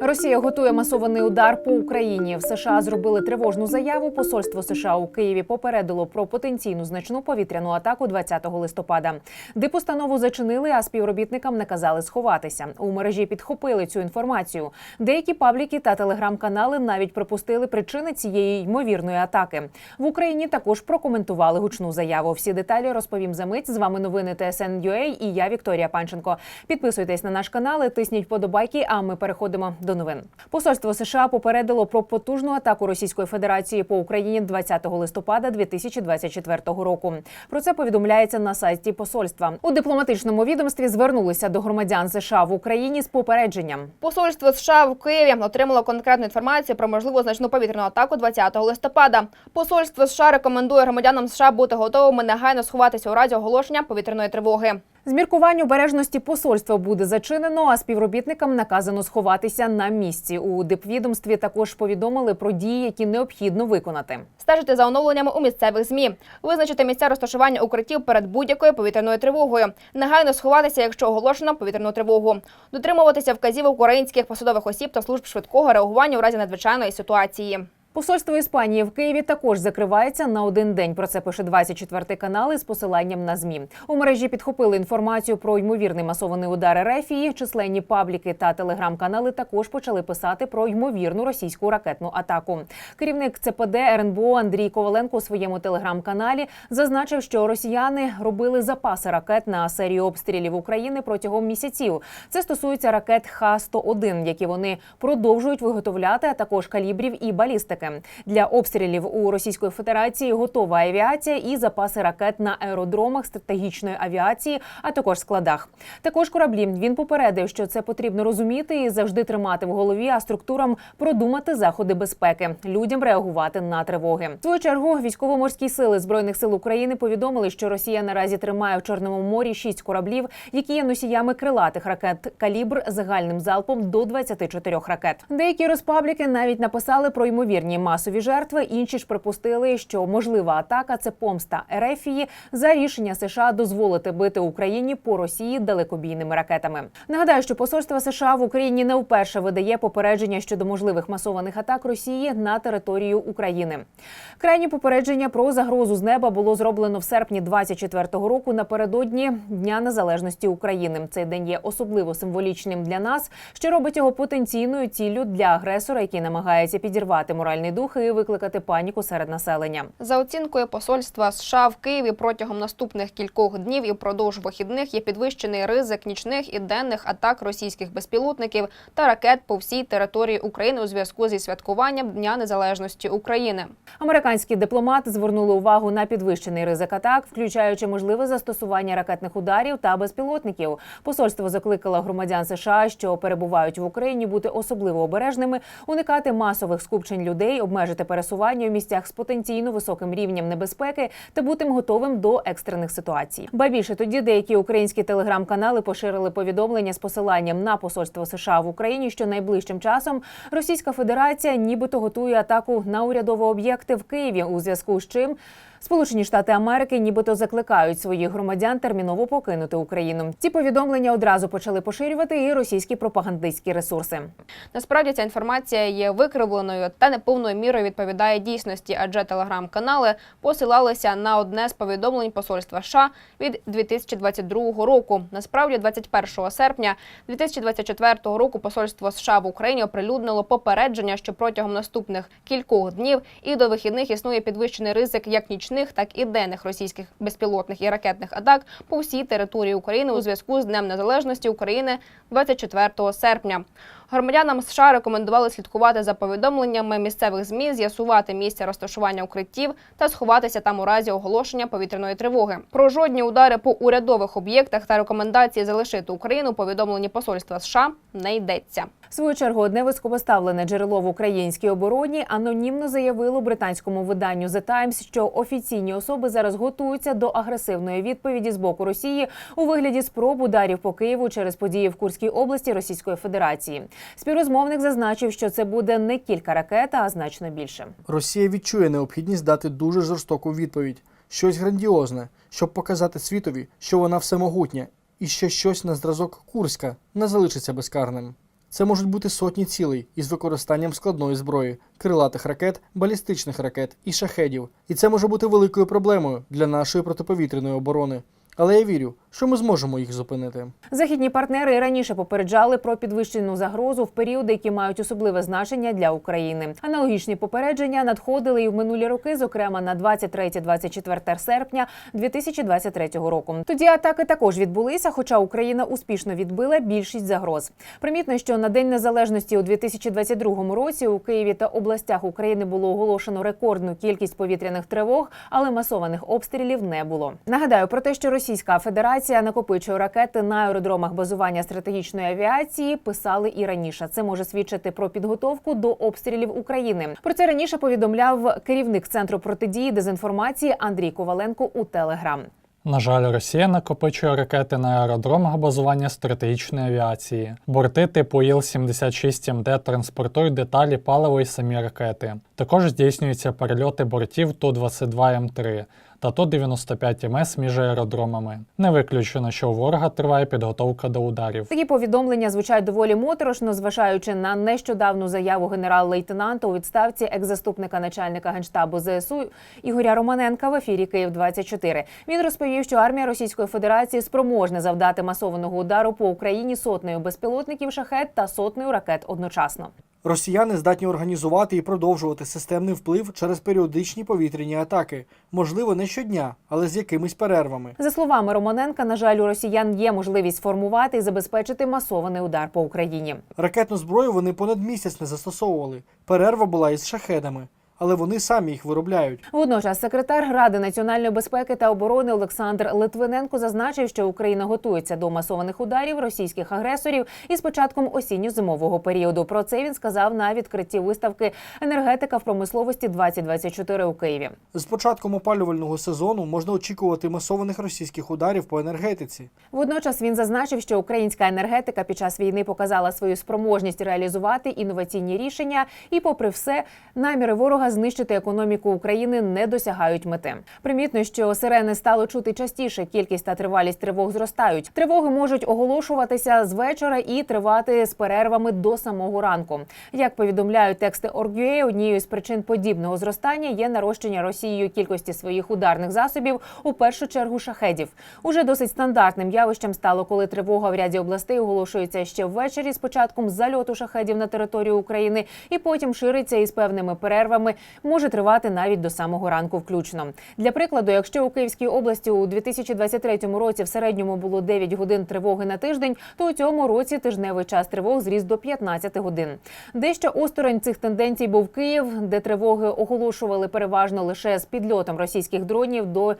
Росія готує масований удар по Україні. В США зробили тривожну заяву. Посольство США у Києві попередило про потенційну значну повітряну атаку 20 листопада. Дипустанову зачинили, а співробітникам наказали сховатися. У мережі підхопили цю інформацію. Деякі пабліки та телеграм-канали навіть припустили причини цієї ймовірної атаки. В Україні також прокоментували гучну заяву. Всі деталі розповім за мить. З вами новини ТСН.UA і я Вікторія Панченко. Підписуйтесь на наш канал, тисніть подобайки. А ми переходимо до новин. Посольство США попередило про потужну атаку Російської Федерації по Україні 20 листопада 2024 року. Про це повідомляється на сайті посольства. У дипломатичному відомстві звернулися до громадян США в Україні з попередженням. Посольство США в Києві отримало конкретну інформацію про можливу значну повітряну атаку 20 листопада. Посольство США рекомендує громадянам США бути готовими негайно сховатися у разі оголошення повітряної тривоги. З міркувань обережності посольство буде зачинено, а співробітникам наказано сховатися на місці. У дипвідомстві також повідомили про дії, які необхідно виконати. Стежити за оновленнями у місцевих змі, визначити місця розташування укриттів перед будь-якою повітряною тривогою, негайно сховатися, якщо оголошено повітряну тривогу, дотримуватися вказів українських посадових осіб та служб швидкого реагування у разі надзвичайної ситуації. Посольство Іспанії в Києві також закривається на один день. Про це пише 24 канал із посиланням на змі. У мережі підхопили інформацію про ймовірний масований удар Ерефії. Численні пабліки та телеграм-канали також почали писати про ймовірну російську ракетну атаку. Керівник ЦПД РНБО Андрій Коваленко у своєму телеграм-каналі зазначив, що росіяни робили запаси ракет на серію обстрілів України протягом місяців. Це стосується ракет Х-101, які вони продовжують виготовляти, а також калібрів і балістики. Для обстрілів у Російської Федерації готова авіація і запаси ракет на аеродромах стратегічної авіації, а також складах. Також кораблі він попередив, що це потрібно розуміти і завжди тримати в голові, а структурам продумати заходи безпеки, людям реагувати на тривоги. В свою чергу військово-морські сили збройних сил України повідомили, що Росія наразі тримає в Чорному морі шість кораблів, які є носіями крилатих ракет калібр загальним залпом до 24 ракет. Деякі розпабліки навіть написали про ймовірні масові жертви. Інші ж припустили, що можлива атака це помста Ерефії за рішення США дозволити бити Україні по Росії далекобійними ракетами. Нагадаю, що посольство США в Україні не вперше видає попередження щодо можливих масованих атак Росії на територію України. Крайні попередження про загрозу з неба було зроблено в серпні 24-го року напередодні Дня Незалежності України. Цей день є особливо символічним для нас, що робить його потенційною ціллю для агресора, який намагається підірвати моральний дух і викликати паніку серед населення. За оцінкою посольства США в Києві протягом наступних кількох днів і впродовж вихідних є підвищений ризик нічних і денних атак російських безпілотників та ракет по всій території України у зв'язку зі святкуванням Дня Незалежності України. Американські дипломати звернули увагу на підвищений ризик атак, включаючи можливе застосування ракетних ударів та безпілотників. Посольство закликало громадян США, що перебувають в Україні, бути особливо обережними, уникати масових скупчень людей, обмежити пересування у місцях з потенційно високим рівнем небезпеки та бути готовим до екстрених ситуацій. Ба більше тоді деякі українські телеграм-канали поширили повідомлення з посиланням на посольство США в Україні, що найближчим часом Російська Федерація нібито готує атаку на урядові об'єкти в Києві, у зв'язку з чим Сполучені Штати Америки нібито закликають своїх громадян терміново покинути Україну. Ці повідомлення одразу почали поширювати і російські пропагандистські ресурси. Насправді ця інформація є викривленою та неповною мірою відповідає дійсності, адже телеграм-канали посилалися на одне з повідомлень посольства США від 2022 року. Насправді, 21 серпня 2024 року посольство США в Україні оприлюднило попередження, що протягом наступних кількох днів і до вихідних існує підвищений ризик як нічних, так і денних російських безпілотних і ракетних атак по всій території України у зв'язку з Днем Незалежності України 24 серпня. Громадянам США рекомендували слідкувати за повідомленнями місцевих змі, з'ясувати місце розташування укриттів та сховатися там у разі оголошення повітряної тривоги. Про жодні удари по урядових об'єктах та рекомендації залишити Україну у повідомленні посольства США не йдеться. В свою чергу одне високопоставлене джерело в українській обороні анонімно заявило британському виданню The Times, що офіційні особи зараз готуються до агресивної відповіді з боку Росії у вигляді спроб ударів по Києву через події в Курській області Російської Федерації. Співрозмовник зазначив, що це буде не кілька ракет, а значно більше. Росія відчує необхідність дати дуже жорстоку відповідь, щось грандіозне, щоб показати світові, що вона всемогутня, і що щось на зразок Курська не залишиться безкарним. Це можуть бути сотні цілей із використанням складної зброї, крилатих ракет, балістичних ракет і шахедів. І це може бути великою проблемою для нашої протиповітряної оборони. Але я вірю, що ми зможемо їх зупинити. Західні партнери раніше попереджали про підвищену загрозу в періоди, які мають особливе значення для України. Аналогічні попередження надходили і в минулі роки, зокрема на 23-24 серпня 2023 року. Тоді атаки також відбулися, хоча Україна успішно відбила більшість загроз. Примітно, що на день незалежності у 2022 році у Києві та областях України було оголошено рекордну кількість повітряних тривог, але масованих обстрілів не було. Нагадаю про те, що Російська Федерація накопичує ракети на аеродромах базування стратегічної авіації. Писали і раніше. Це може свідчити про підготовку до обстрілів України. Про це раніше повідомляв керівник центру протидії дезінформації Андрій Коваленко у Телеграм. На жаль, Росія накопичує ракети на аеродромах базування стратегічної авіації. Борти типу Іл-76МД транспортують деталі паливо і самі ракети. Також здійснюються перельоти бортів Ту-22М3 та Ту-95МС між аеродромами. Не виключено, що у ворога триває підготовка до ударів. Такі повідомлення звучать доволі моторошно, зважаючи на нещодавну заяву генерал-лейтенанта у відставці екс-заступника начальника генштабу ЗСУ Ігоря Романенка в ефірі Київ 24 Він розповів, що армія Російської Федерації спроможна завдати масованого удару по Україні сотнею безпілотників шахет та сотнею ракет одночасно. Росіяни здатні організувати і продовжувати системний вплив через періодичні повітряні атаки, можливо, не щодня, але з якимись перервами. За словами Романенка, на жаль, у росіян є можливість формувати і забезпечити масований удар по Україні. Ракетну зброю вони понад місяць не застосовували. Перерва була із шахедами, але вони самі їх виробляють. Водночас секретар Ради національної безпеки та оборони Олександр Литвиненко зазначив, що Україна готується до масованих ударів російських агресорів із початком осінньо-зимового періоду. Про це він сказав на відкритті виставки енергетика в промисловості 2024 у Києві. З початком опалювального сезону можна очікувати масованих російських ударів по енергетиці. Водночас він зазначив, що українська енергетика під час війни показала свою спроможність реалізувати інноваційні рішення, і, попри все, наміри ворога знищити економіку України не досягають мети. Примітно, що сирени стало чути частіше. Кількість та тривалість тривог зростають. Тривоги можуть оголошуватися з вечора і тривати з перервами до самого ранку. Як повідомляють тексти Оргює, однією з причин подібного зростання є нарощення Росією кількості своїх ударних засобів, у першу чергу шахедів. Уже досить стандартним явищем стало, коли тривога в ряді областей оголошується ще ввечері з початком зальоту шахедів на територію України, і потім шириться із певними перервами, може тривати навіть до самого ранку, включно. Для прикладу, якщо у Київській області у 2023 році в середньому було 9 годин тривоги на тиждень, то у цьому році тижневий час тривог зріс до 15 годин. Дещо осторонь цих тенденцій був Київ, де тривоги оголошували переважно лише з підльотом російських дронів до.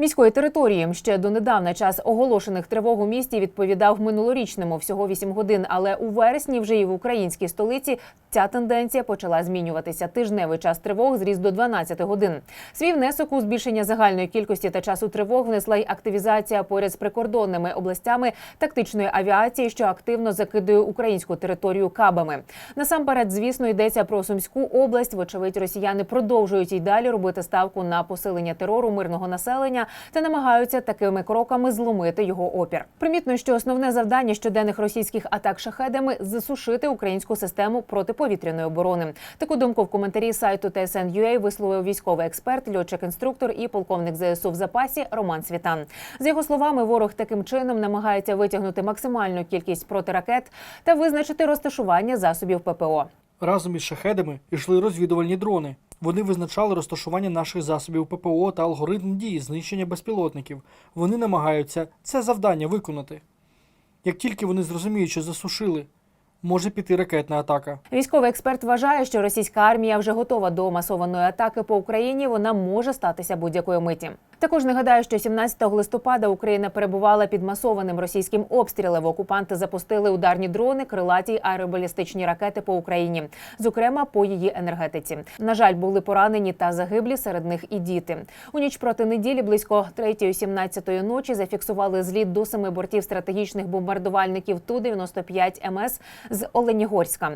Міської території ще донедавна час оголошених тривог у місті відповідав минулорічному всього 8 годин. Але у вересні вже і в українській столиці ця тенденція почала змінюватися. Тижневий час тривог зріс до 12 годин. Свій внесок у збільшення загальної кількості та часу тривог внесла й активізація поряд з прикордонними областями тактичної авіації, що активно закидує українську територію кабами. Насамперед, звісно, йдеться про Сумську область. Вочевидь, росіяни продовжують і далі робити ставку на посилення терору мирного населення та намагаються такими кроками зломити його опір. Примітно, що основне завдання щоденних російських атак шахедами засушити українську систему протиповітряної оборони. Таку думку в коментарі сайту TSN.ua висловив військовий експерт, льотчик-інструктор і полковник ЗСУ в запасі Роман Світан. З його словами, ворог таким чином намагається витягнути максимальну кількість протиракет та визначити розташування засобів ППО. Разом із шахедами йшли розвідувальні дрони. Вони визначали розташування наших засобів ППО та алгоритм дії знищення безпілотників. Вони намагаються це завдання виконати. Як тільки вони зрозуміють, що засушили, може піти ракетна атака. Військовий експерт вважає, що російська армія вже готова до масованої атаки по Україні. Вона може статися будь-якої миті. Також нагадаю, що 17 листопада Україна перебувала під масованим російським обстрілом. Окупанти запустили ударні дрони, крилаті аеробалістичні ракети по Україні, зокрема по її енергетиці. На жаль, були поранені та загиблі серед них і діти. У ніч проти неділі близько 3-17 ночі зафіксували зліт до семи бортів стратегічних бомбардувальників Ту-95 МС з Оленігорська.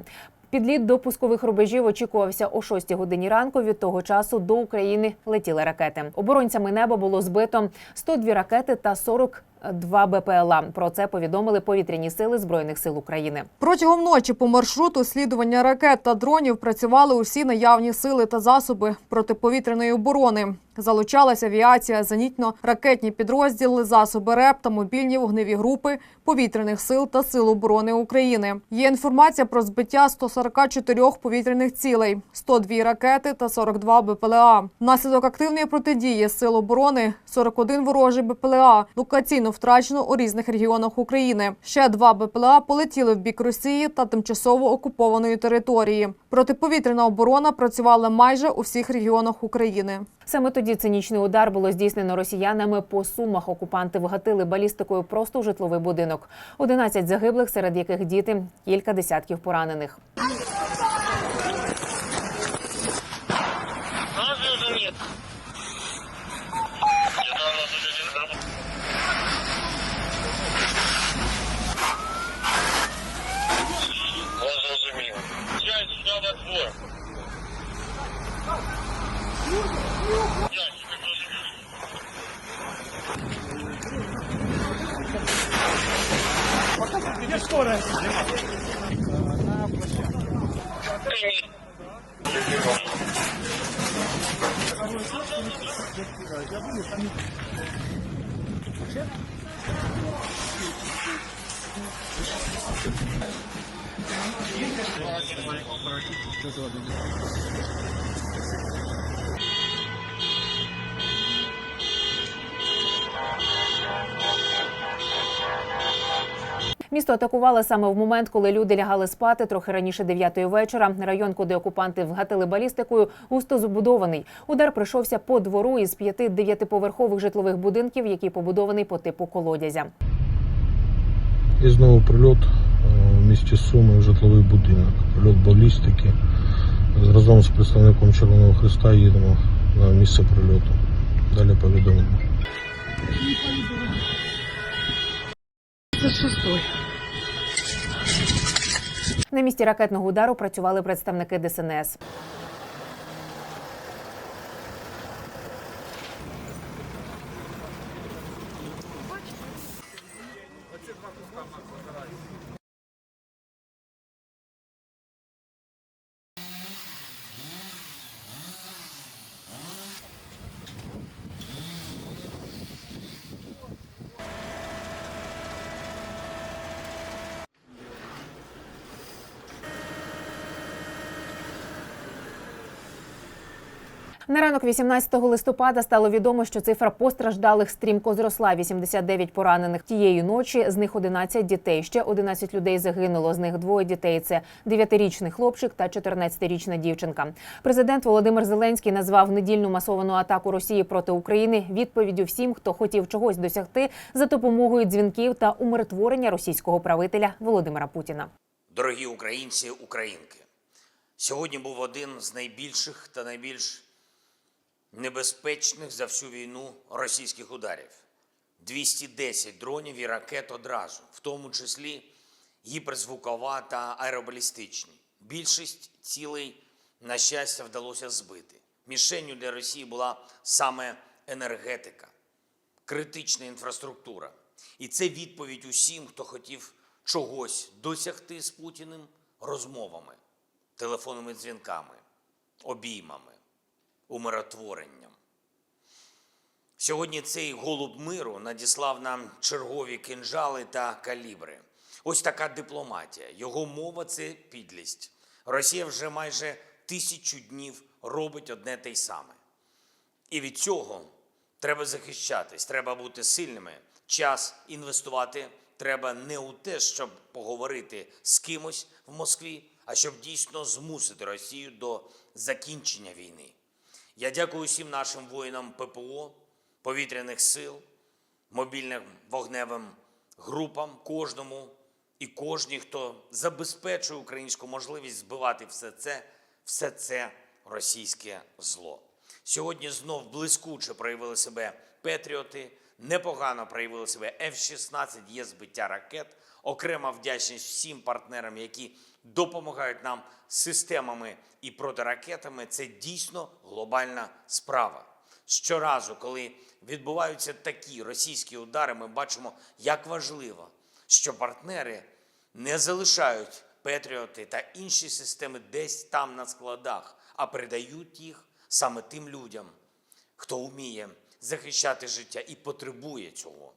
Підліт до пускових рубежів очікувався о 6 годині ранку. Від того часу до України летіли ракети. Оборонцями неба було збито 102 ракети та 40 два БПЛА. Про це повідомили повітряні сили збройних сил України. Протягом ночі по маршруту слідування ракет та дронів працювали усі наявні сили та засоби протиповітряної оборони. Залучалася авіація, зенітно-ракетні підрозділи, засоби РЕП та мобільні вогневі групи повітряних сил та сил оборони України. Є інформація про збиття 144 повітряних цілей, 102 ракети та 42 БПЛА. Внаслідок активної протидії сил оборони 41 ворожий БПЛА локаційно втрачено у різних регіонах України. Ще два БПЛА полетіли в бік Росії та тимчасово окупованої території. Протиповітряна оборона працювала майже у всіх регіонах України. Саме тоді цинічний удар було здійснено росіянами по сумах. Окупанти вгатили балістикою просто у житловий будинок. 11 загиблих, серед яких діти, кілька десятків поранених. Gracias. Місто атакували саме в момент, коли люди лягали спати трохи раніше 9 вечора. Район, куди окупанти вгатили балістикою, густо забудований. Удар прийшовся по двору із п'яти дев'ятиповерхових житлових будинків, який побудований по типу колодязя. І знову прильот е, в місті Суми в житловий будинок. Прильот балістики. Разом з представником Червоного Христа їдемо на місце прильоту. Далі повідомимо. На місці ракетного удару працювали представники ДСНС. На ранок 18 листопада стало відомо, що цифра постраждалих стрімко зросла. 89 поранених тієї ночі. З них 11 дітей. Ще 11 людей загинуло. З них двоє дітей. Це 9-річний хлопчик та 14-річна дівчинка. Президент Володимир Зеленський назвав недільну масовану атаку Росії проти України відповіддю всім, хто хотів чогось досягти за допомогою дзвінків та умиротворення російського правителя Володимира Путіна. Дорогі українці, українки, сьогодні був один з найбільших та найбільш небезпечних за всю війну російських ударів. 210 дронів і ракет одразу, в тому числі гіперзвукова та аеробалістичні. Більшість цілей, на щастя, вдалося збити. Мішенню для Росії була саме енергетика, критична інфраструктура. І це відповідь усім, хто хотів чогось досягти з Путіним розмовами, телефонними дзвінками, обіймами, умиротворенням. Сьогодні цей голуб миру надіслав нам чергові кинжали та калібри. Ось така дипломатія. Його мова це підлість. Росія вже майже тисячу днів робить одне те й саме. І від цього треба захищатись, треба бути сильними. Час інвестувати треба не у те, щоб поговорити з кимось в Москві, а щоб дійсно змусити Росію до закінчення війни. Я дякую всім нашим воїнам ППО, повітряних сил, мобільним вогневим групам, кожному і кожній, хто забезпечує українську можливість збивати все це, все це російське зло. Сьогодні знов блискуче проявили себе Петріоти, непогано проявили себе F-16, є збиття ракет. Окрема вдячність всім партнерам, які допомагають нам системами і протиракетами. Це дійсно глобальна справа. Щоразу, коли відбуваються такі російські удари, ми бачимо, як важливо, що партнери не залишають Петріоти та інші системи десь там на складах, а передають їх саме тим людям, хто вміє захищати життя і потребує цього.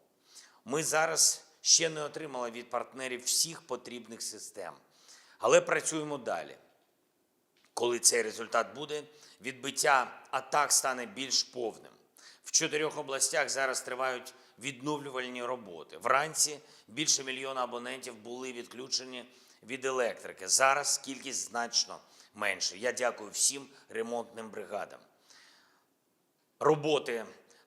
Ми зараз ще не отримали від партнерів всіх потрібних систем, але працюємо далі. Коли цей результат буде, відбиття атак стане більш повним. В чотирьох областях зараз тривають відновлювальні роботи. Вранці більше мільйона абонентів були відключені від електрики. Зараз кількість значно менше. Я дякую всім ремонтним бригадам. Роботи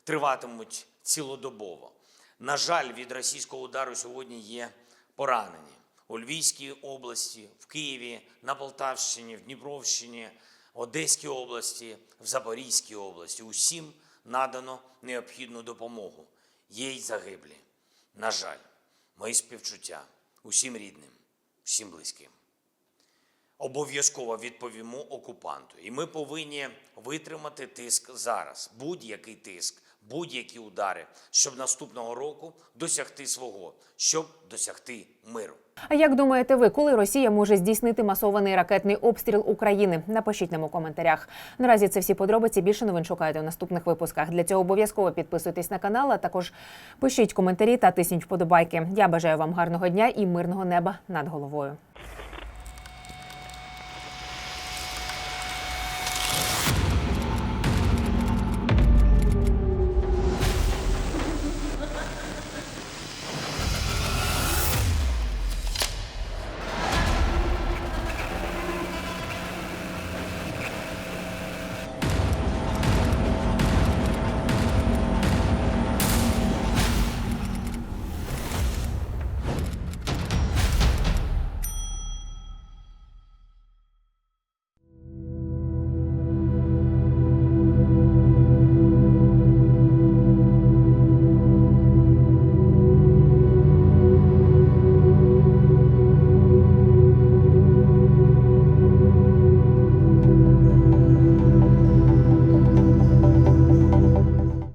триватимуть цілодобово. На жаль, від російського удару сьогодні є поранені у Львівській області, в Києві, на Полтавщині, в Дніпровщині, Одеській області, в Запорізькій області. Усім надано необхідну допомогу. Є й загиблі. На жаль, мої співчуття усім рідним, всім близьким обов'язково відповімо окупанту. І ми повинні витримати тиск зараз, будь-який тиск, будь-які удари, щоб наступного року досягти свого, щоб досягти миру. А як думаєте ви, коли Росія може здійснити масований ракетний обстріл України? Напишіть нам у коментарях. Наразі це всі подробиці. Більше новин шукайте у наступних випусках. Для цього обов'язково підписуйтесь на канал, а також пишіть коментарі та тисніть вподобайки. Я бажаю вам гарного дня і мирного неба над головою.